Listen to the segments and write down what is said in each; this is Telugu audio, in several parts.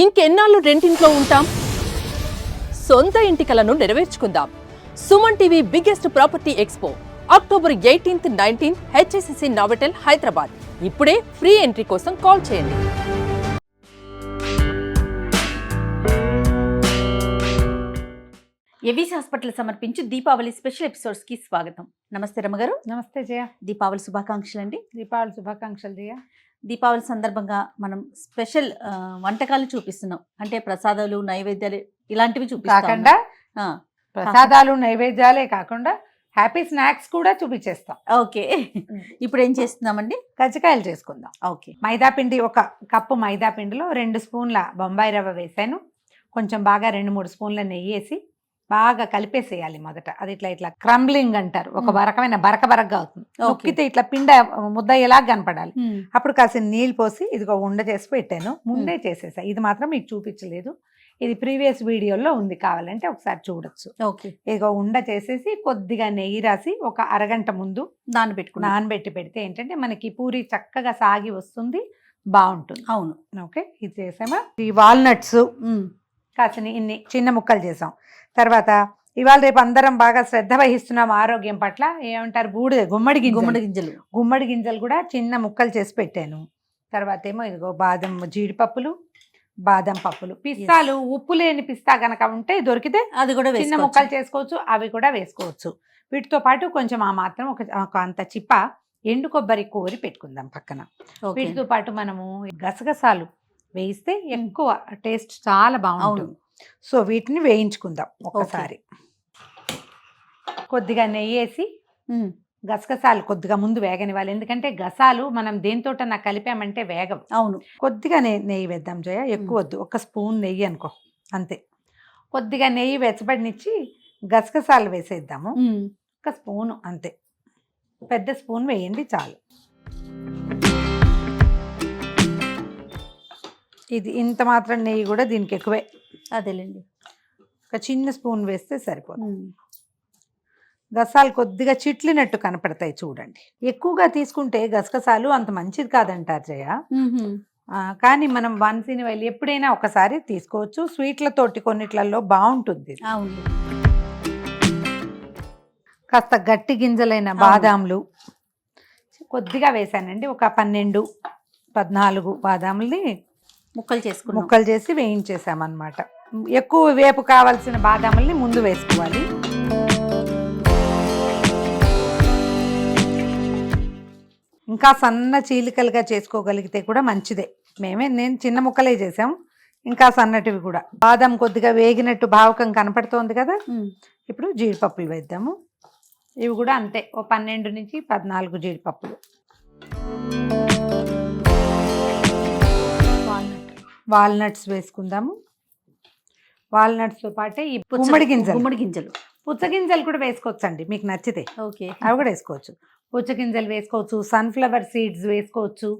ఇంకెన్నాళ్ళు రెంటింట్లో ఉంటాం? సొంత ఇంటి కలను నెరవేర్చుకుందాం. Suman TV biggest property expo. October eighteenth nineteenth HSSC Novotel Hyderabad. ఇప్పుడే ఫ్రీ ఎంట్రీ కోసం కాల్ చేయండి. ఎవిసి హాస్పిటల్ సమర్పించు దీపావళి స్పెషల్ ఎపిసోడ్స్కి స్వాగతం. నమస్తే రమగారు. నమస్తే జయ. దీపావళి శుభాకాంక్షలు అండి దీపావళి శుభాకాంక్షలు జయ. దీపావళి సందర్భంగా మనం స్పెషల్ వంటకాలు చూపిస్తున్నాం. అంటే ప్రసాదాలు నైవేద్యాలు ఇలాంటివి చూపిస్తాం. కాకుండా ప్రసాదాలు నైవేద్యాలే కాకుండా హ్యాపీ స్నాక్స్ కూడా చూపించేస్తాం. ఓకే. ఇప్పుడు ఏం చేస్తున్నామండి? కజ్జికాయలు చేసుకుందాం. ఓకే. మైదా పిండి ఒక కప్పు మైదా పిండిలో రెండు స్పూన్ల బొంబాయి రవ్వ వేసాను. కొంచెం బాగా రెండు మూడు స్పూన్ల నెయ్యి వేసి బాగా కలిపేసేయాలి మొదట. అది ఇట్లా ఇట్లా క్రంబ్లింగ్ అంటారు. ఒక. రకమైన బరక బరకగా అవుతుంది. నొక్కితే ఇట్లా పిండ ముద్ద ఎలా కనపడాలి అప్పుడు కాసిన నీళ్ళు పోసి ఇదిగో ఉండ చేసి పెట్టాను. ముందే చేసేసా. ఇది మాత్రం మీకు చూపించలేదు. ఇది ప్రీవియస్ వీడియోలో ఉంది కావాలంటే ఒకసారి చూడొచ్చు. ఓకే. ఇదిగో ఉండ చేసేసి కొద్దిగా నెయ్యి రాసి ఒక అరగంట ముందు నానబెట్టుకున్నాను నానబెట్టి పెడితే ఏంటంటే మనకి పూరి చక్కగా సాగి వస్తుంది బాగుంటుంది. అవును. ఓకే? ఇది చేసామా? ఈ వాల్నట్స్. కాసిన ఇన్ని చిన్న ముక్కలు చేసాం. తర్వాత ఇవాళ రేపు అందరం బాగా శ్రద్ధ వహిస్తున్నాం ఆరోగ్యం పట్ల. ఏమంటారు? బూడిద గుమ్మడి గింజలు. గుమ్మడి గింజలు. గుమ్మడి గింజలు కూడా చిన్న ముక్కలు చేసి పెట్టాను. తర్వాత ఏమో ఇదిగో బాదం జీడిపప్పులు బాదం పప్పులు. పిస్తాలు ఉప్పు లేని పిస్తా గనక ఉంటే దొరికితే అది కూడా చిన్న. ముక్కలు చేసుకోవచ్చు అవి కూడా వేసుకోవచ్చు. వీటితో పాటు కొంచెం ఆ మాత్రం ఒక అంత చిప్ప ఎండు కొబ్బరి కోరి పెట్టుకుందాం పక్కన. వీటితో పాటు మనము గసగసాలు వేయిస్తే ఎక్కువ టేస్ట్ చాలా బాగుంటుంది. సో వీటిని వేయించుకుందాం ఒక్కసారి. కొద్దిగా నెయ్యి వేసి గసగసాలు కొద్దిగా ముందు వేగనివ్వాలి. ఎందుకంటే గసాలు మనం దేనితోటన్నా కలిపామంటే వేగవు అవును. కొద్దిగా నెయ్యి నెయ్యి వేద్దాం జయ. ఎక్కువ వద్దు. ఒక స్పూన్ నెయ్యి అనుకో. అంతే. కొద్దిగా నెయ్యి వెచ్చబడినిచ్చి గసగసాలు వేసేద్దాము. ఒక స్పూను అంతే. పెద్ద స్పూన్ వేయండి చాలు. ఇది ఇంత మాత్రం నెయ్యి కూడా దీనికి ఎక్కువే. అదేలేండి. ఒక చిన్న స్పూన్ వేస్తే సరిపోతుంది గసాలు కొద్దిగా చిట్లినట్టు కనపడతాయి చూడండి. ఎక్కువగా తీసుకుంటే గసగసాలు అంత మంచిది కాదంటారు జయ. కానీ మనం వన్సిని వెళ్ళి ఎప్పుడైనా ఒకసారి తీసుకోవచ్చు. స్వీట్లతోటి కొన్నిట్లలో బాగుంటుంది కాస్త గట్టి గింజలైన బాదాంలు కొద్దిగా వేసానండి. ఒక పన్నెండు పద్నాలుగు బాదాముల్ని ముక్కలు చేసుకున్నాం. ముక్కలు చేసి వేయించేసామన్నమాట. ఎక్కువ వేపు కావాల్సిన బాదాముల్ని ముందు వేసుకోవాలి. ఇంకా సన్న చీలికలుగా చేసుకోగలిగితే కూడా మంచిదే. మేమే నేను చిన్న ముక్కలే చేసాం. ఇంకా సన్నటివి కూడా. బాదం కొద్దిగా వేగినట్టు భావకం కనపడుతోంది కదా? ఇప్పుడు జీడిపప్పులు వేద్దాము. ఇవి కూడా అంతే. ఓ పన్నెండు నుంచి పద్నాలుగు జీడిపప్పులు. వాల్నట్స్ వేసుకుందాము. వాల్నట్స్తో పాటే ఈ గుమ్మడి గింజలు. గుమ్మడి గింజలు. పుచ్చ గింజలు కూడా వేసుకోవచ్చు అండి మీకు నచ్చితే. ఓకే. అవి కూడా వేసుకోవచ్చు. పుచ్చ గింజలు వేసుకోవచ్చు సన్ఫ్లవర్ సీడ్స్ వేసుకోవచ్చు.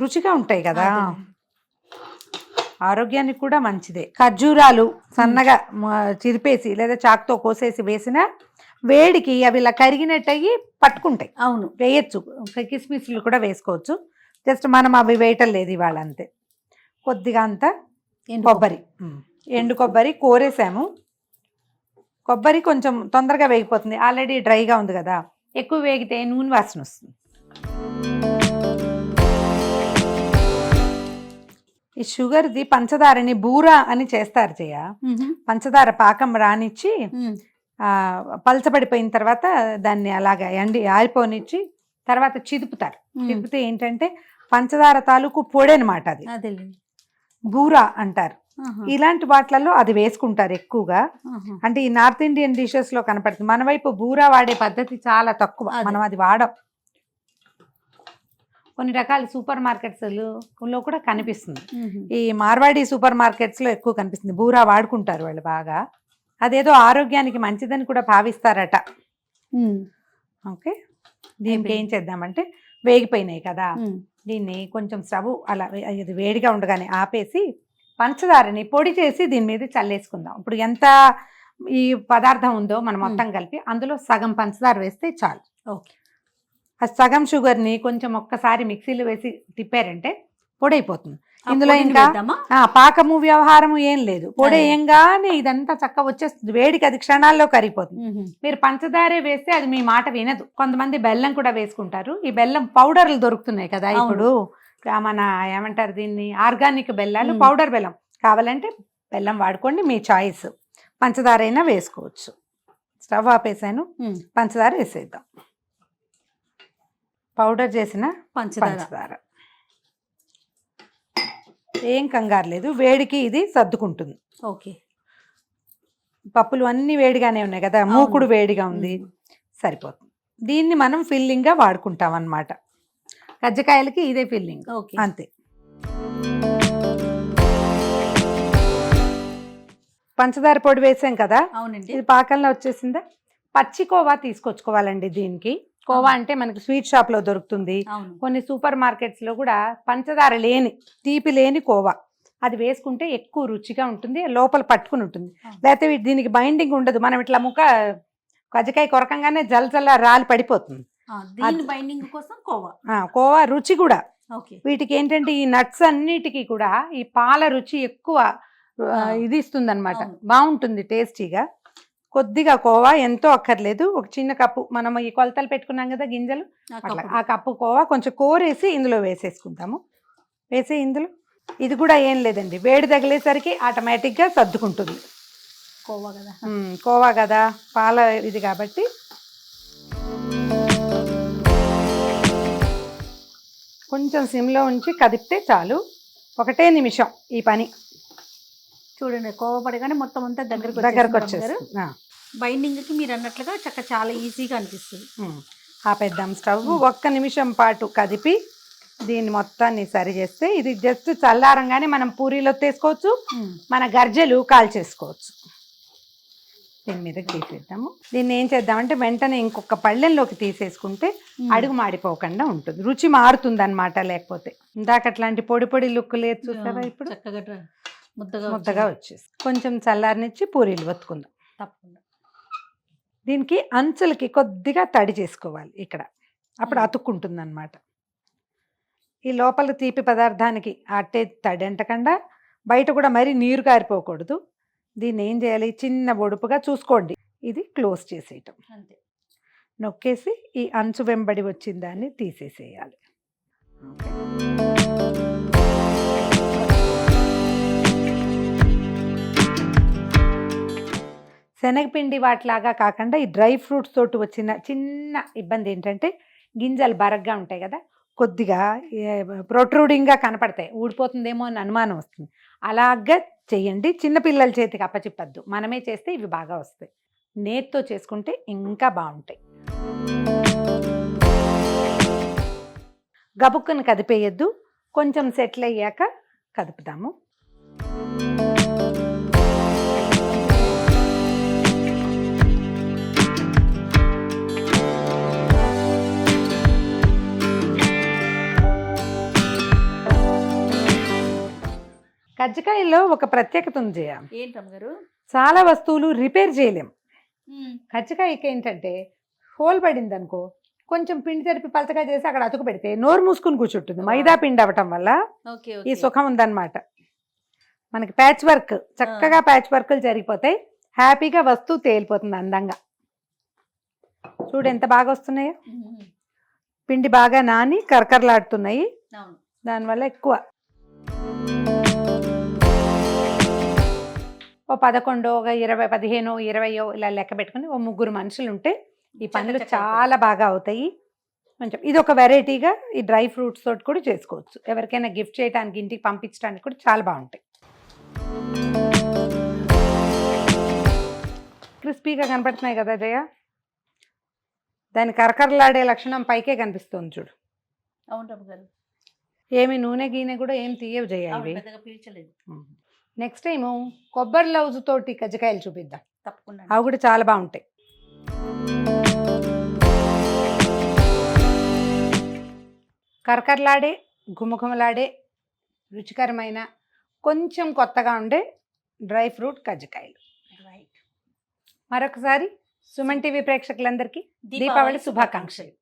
రుచిగా ఉంటాయి కదా. ఆరోగ్యానికి కూడా మంచిదే. ఖర్జూరాలు సన్నగా చిరిపేసి లేదా చాకుతో కోసేసి వేసిన వేడికి అవి ఇలా కరిగినట్టు అయ్యి పట్టుకుంటాయి. అవును. వేయచ్చు. కిస్మిస్లు కూడా వేసుకోవచ్చు. జస్ట్ మనం అవి వేయటం లేదు ఇవాళ అంతే. కొద్దిగా అంత కొబ్బరి. ఎండు కొబ్బరి కోరేసాము. కొబ్బరి కొంచెం తొందరగా వేగిపోతుంది. ఆల్రెడీ డ్రైగా ఉంది కదా. ఎక్కువ వేగితే నూనె వాసన వస్తుంది. ఈ షుగర్ది పంచదారని బూర అని చేస్తారు చేయ. పంచదార పాకం రానిచ్చి పలచబడిపోయిన తర్వాత దాన్ని అలాగా ఎండి ఆరిపోనిచ్చి తర్వాత చిదుపుతారు. చిదిపితే ఏంటంటే పంచదార తాలూకు పొడి అనమాట అది బూర అంటారు. ఇలాంటి వాటిలలో అది వేసుకుంటారు ఎక్కువగా. అంటే ఈ నార్త్ ఇండియన్ డిషెస్లో కనపడుతుంది మన వైపు బూరా వాడే పద్ధతి చాలా తక్కువ. మనం అది వాడం కొన్ని రకాల సూపర్ మార్కెట్స్లో కూడా కనిపిస్తుంది. ఈ మార్వాడి సూపర్ మార్కెట్స్లో ఎక్కువ కనిపిస్తుంది బూరా వాడుకుంటారు వాళ్ళు బాగా అదేదో ఆరోగ్యానికి మంచిదని కూడా భావిస్తారట. ఓకే దీనికి ఏం. చేద్దామంటే వేగిపోయినాయి కదా. దీన్ని కొంచెం స్టవ్ అలా ఇది వేడిగా ఉండగానే ఆపేసి పంచదారని పొడి చేసి దీని మీద చల్లేసుకుందాం. ఇప్పుడు ఎంత ఈ పదార్థం ఉందో మనం మొత్తం కలిపి అందులో సగం పంచదార వేస్తే చాలు. ఓకే. ఆ సగం షుగర్ని కొంచెం ఒక్కసారి మిక్సీలో వేసి తిప్పారంటే పొడైపోతుంది. ఇందులో ఇంకా పాకము వ్యవహారము ఏం లేదు. పొడి. వేయంగానే ఇదంతా చక్క వచ్చేస్తుంది. వేడికి అది క్షణాల్లో కరిగిపోతుంది. మీరు పంచదారే వేస్తే అది మీ మాట వినదు. కొంతమంది బెల్లం కూడా వేసుకుంటారు. ఈ బెల్లం పౌడర్లు దొరుకుతున్నాయి కదా. ఇప్పుడు. మన ఏమంటారు దీన్ని? ఆర్గానిక్ బెల్లాలు. పౌడర్ బెల్లం. కావాలంటే బెల్లం వాడుకోండి మీ చాయిస్. పంచదార అయినా వేసుకోవచ్చు. స్టవ్ ఆపేసాను. పంచదార వేసేద్దాం. పౌడర్ చేసిన పంచదార. ఏం కంగారు లేదు. వేడికి ఇది సర్దుకుంటుంది. ఓకే. పప్పులు అన్ని వేడిగానే ఉన్నాయి కదా మూకుడు వేడిగా ఉంది. సరిపోతుంది. దీన్ని మనం ఫిల్లింగ్గా వాడుకుంటాం అన్నమాట కజ్జకాయలకి ఇదే ఫిల్లింగ్. ఓకే. అంతే. పంచదార పొడి వేసాం కదా అవునండి. ఇది పాకంలో వచ్చేసిందా? పచ్చి కోవా తీసుకొచ్చుకోవాలండి దీనికి. కోవా అంటే మనకి స్వీట్ షాప్లో దొరుకుతుంది. కొన్ని సూపర్ మార్కెట్స్లో కూడా పంచదార లేని తీపి లేని కోవా. అది వేసుకుంటే ఎక్కువ రుచిగా ఉంటుంది లోపల పట్టుకుని ఉంటుంది. లేకపోతే దీనికి బైండింగ్ ఉండదు. మనం ఇట్లా ముక్క కజ్జకాయ కొరకంగానే జల్ జల్ల రాలి పడిపోతుంది. బైండింగ్ కోసం కోవా. ఆ, కోవా రుచి కూడా. వీటికి ఏంటంటే ఈ నట్స్ అన్నిటికీ కూడా ఈ పాల రుచి ఎక్కువ. ఇది ఇస్తుంది అనమాట. బాగుంటుంది టేస్టీగా. కొద్దిగా కోవా ఎంతో అక్కర్లేదు. ఒక చిన్న కప్పు. మనం ఈ కొలతలు పెట్టుకున్నాం కదా గింజలు? ఆ అట్లా. ఆ కప్పు కోవా కొంచెం కోరేసి ఇందులో వేసేసుకుంటాము. వేసి ఇందులో. ఇది కూడా ఏం లేదండి. వేడి తగిలేసరికి ఆటోమేటిక్గా సర్దుకుంటుంది. కోవా కదా. కోవా కదా. పాల ఇది కాబట్టి. కొంచెం సిమ్లో ఉంచి కదిపితే చాలు. ఒకటే నిమిషం ఈ పని. చూడండి కోవా పడగానే మొత్తం అంతా దగ్గరకు దగ్గరకు వచ్చేస్తుంది. ఆ, బైండింగ్కి మీరు అన్నట్లుగా చక్క చాలా ఈజీగా అనిపిస్తుంది. ఆపేద్దాం స్టవ్ ఒక్క నిమిషం పాటు కదిపి దీన్ని మొత్తాన్ని సరి చేస్తే ఇది జస్ట్ చల్లారంగానే మనం పూరీలో తీసుకోవచ్చు మన గర్జెలు కాల్చేసుకోవచ్చు దీని మీదకి తీసేద్దాము దీన్ని ఏం చేద్దామంటే వెంటనే ఇంకొక పళ్ళెంలోకి తీసేసుకుంటే అడుగు మాడిపోకుండా ఉంటుంది. రుచి మారుతుంది అనమాట లేకపోతే. ఇందాక అట్లాంటి పొడి పొడి లుక్ లేదు చూసావా ఇప్పుడు? ముద్దగా వచ్చేసి కొంచెం చల్లారనిచ్చి పూరీలు వత్తుకుందాం తప్పకుండా. దీనికి అంచులకి కొద్దిగా తడి చేసుకోవాలి ఇక్కడ. అప్పుడు. అతుక్కుంటుంది అనమాట ఈ లోపల తీపి పదార్థానికి అట్టే తడి అంటకుండా బయట కూడా మరీ నీరు కారిపోకూడదు దీన్ని ఏం చేయాలి? చిన్న ఒడుపుగా చూసుకోండి. ఇది క్లోజ్ చేసేయటం. అంతే. నొక్కేసి ఈ అంచు వెంబడి వచ్చిన దాన్ని తీసేసేయాలి. శనగపిండి వాటిలాగా కాకుండా ఈ డ్రై ఫ్రూట్స్ తోటి వచ్చిన చిన్న ఇబ్బంది ఏంటంటే గింజలు బరగ్గా ఉంటాయి కదా కొద్దిగా ప్రొట్రూడింగ్గా కనపడతాయి. ఊడిపోతుందేమో అని అనుమానం వస్తుంది. అలాగా చేయండి చిన్నపిల్లల చేతికి అప్పచెప్పద్దు. మనమే చేస్తే ఇవి బాగా వస్తాయి. నేతితో చేసుకుంటే ఇంకా బాగుంటాయి. గబుక్కుని కదిపేయద్దు. కొంచెం సెటిల్ అయ్యాక కదుపుతాము కజ్జికాయల్లో ఒక ప్రత్యేకత ఉంది జయ. చాలా వస్తువులు రిపేర్ చేయలేం. కజ్జికాయకి ఏంటంటే హోల్ పడింది అనుకో కొంచెం పిండి జరిపి పలచగా చేసి అక్కడ అతుకు పెడితే నోరు మూసుకుని కూర్చుంటుంది. మైదా పిండి అవ్వటం వల్ల ఈ సుఖం ఉందన్నమాట. మనకి ప్యాచ్ వర్క్ చక్కగా ప్యాచ్ వర్క్లు జరిగిపోతాయి హ్యాపీగా వస్తువు తేలిపోతుంది అందంగా. చూడు ఎంత బాగా వస్తున్నాయో. పిండి బాగా నాని కరకరలాడుతున్నాయి. దానివల్ల ఎక్కువ. ఓ పదకొండో ఒక ఇరవై పదిహేనో ఇరవయో ఇలా లెక్క పెట్టుకుని ఓ ముగ్గురు మనుషులు ఉంటే ఈ పనులు చాలా బాగా అవుతాయి. కొంచెం ఇది ఒక వెరైటీగా ఈ డ్రై ఫ్రూట్స్ తోటి కూడా చేసుకోవచ్చు. ఎవరికైనా గిఫ్ట్ చేయడానికి ఇంటికి పంపించడానికి కూడా చాలా బాగుంటాయి. క్రిస్పీగా కనపడుతున్నాయి కదా జయ? దాని కరకరలాడే లక్షణం పైకే కనిపిస్తుంది చూడు. అవును ఏమి నూనె గీనె కూడా ఏం తీయవు జయ ఇవి. నెక్స్ట్ టైము కొబ్బరి లౌజు తోటి కజ్జికాయలు చూపిద్దాం. తప్పకుండా. అవి కూడా చాలా బాగుంటాయి. కరకరలాడే గుమగుమలాడే రుచికరమైన కొంచెం కొత్తగా ఉండే డ్రై ఫ్రూట్ కజ్జికాయలు. రైట్ మరొకసారి సుమన్ టీవీ ప్రేక్షకులందరికీ దీపావళి శుభాకాంక్షలు.